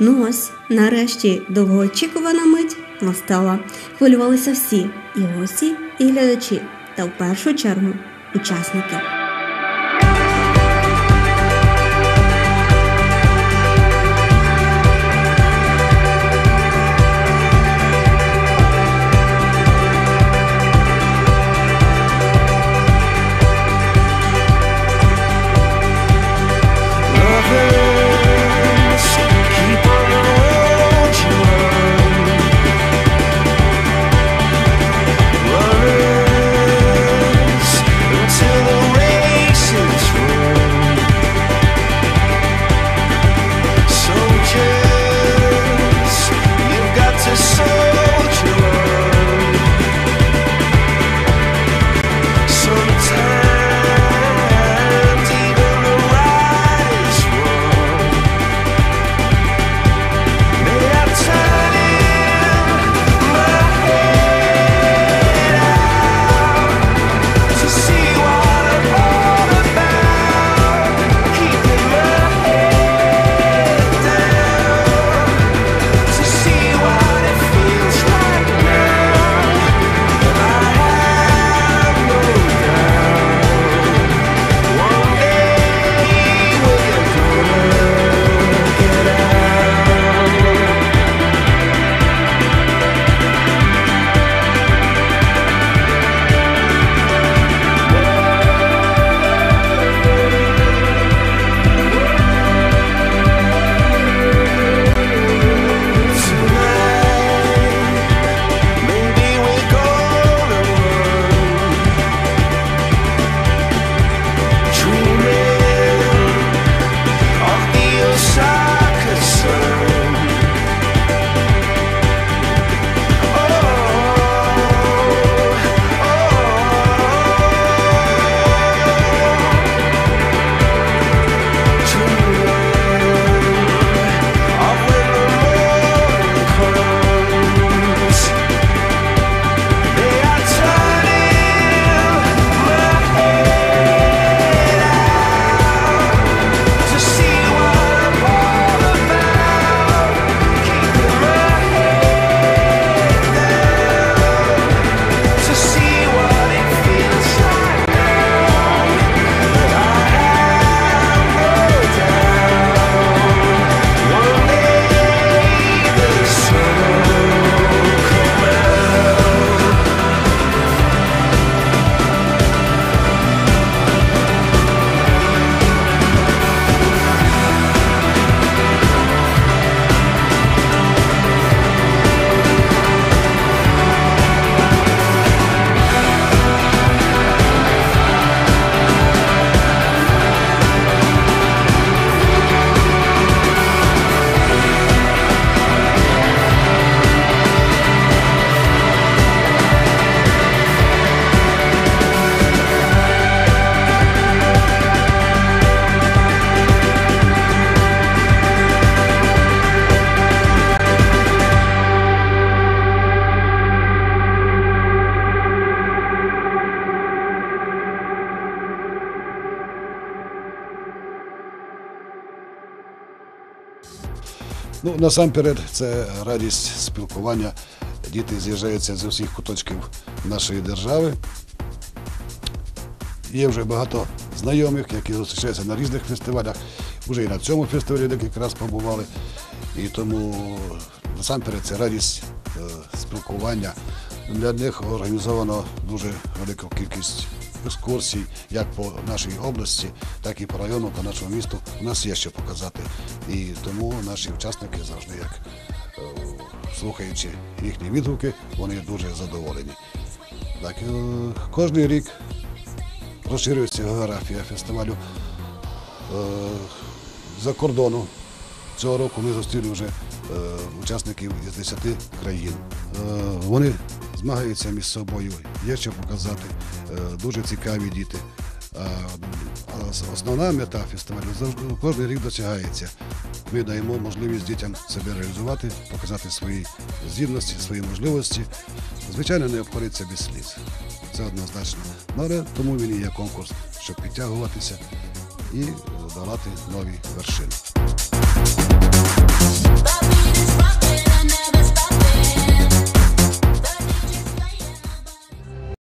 Ну ось, нарешті, довгоочікувана мить настала. Хвилювалися всі і гості, і глядачі, та в першу чергу учасники. Ну, насамперед, це радість спілкування. Діти з'їжджаються з усіх куточків нашої держави. Є вже багато знайомих, які зустрічаються на різних фестивалях. Вже і на цьому фестивалі декілька разів побували. І тому насамперед це радість е, спілкування. Для них організовано дуже велику кількість екскурсій, як по нашій області, так і по району, по нашому місту. У нас є що показати. І тому наші учасники завжди, як е, слухаючи їхні відгуки, вони дуже задоволені. Так, е, кожний рік розширюється географія фестивалю е, за кордону. Цього року ми зустріли вже учасників із 10 країн. Вони змагаються між собою. Є що показати, е, дуже цікаві діти. Основна мета фестивалю кожен рік досягається. Ми даємо можливість дітям себе реалізувати, показати свої здібності, свої можливості. Звичайно, не обходиться без сліз. Це однозначно. Ну, але тому він і є конкурс, щоб підтягуватися і долати нові вершини.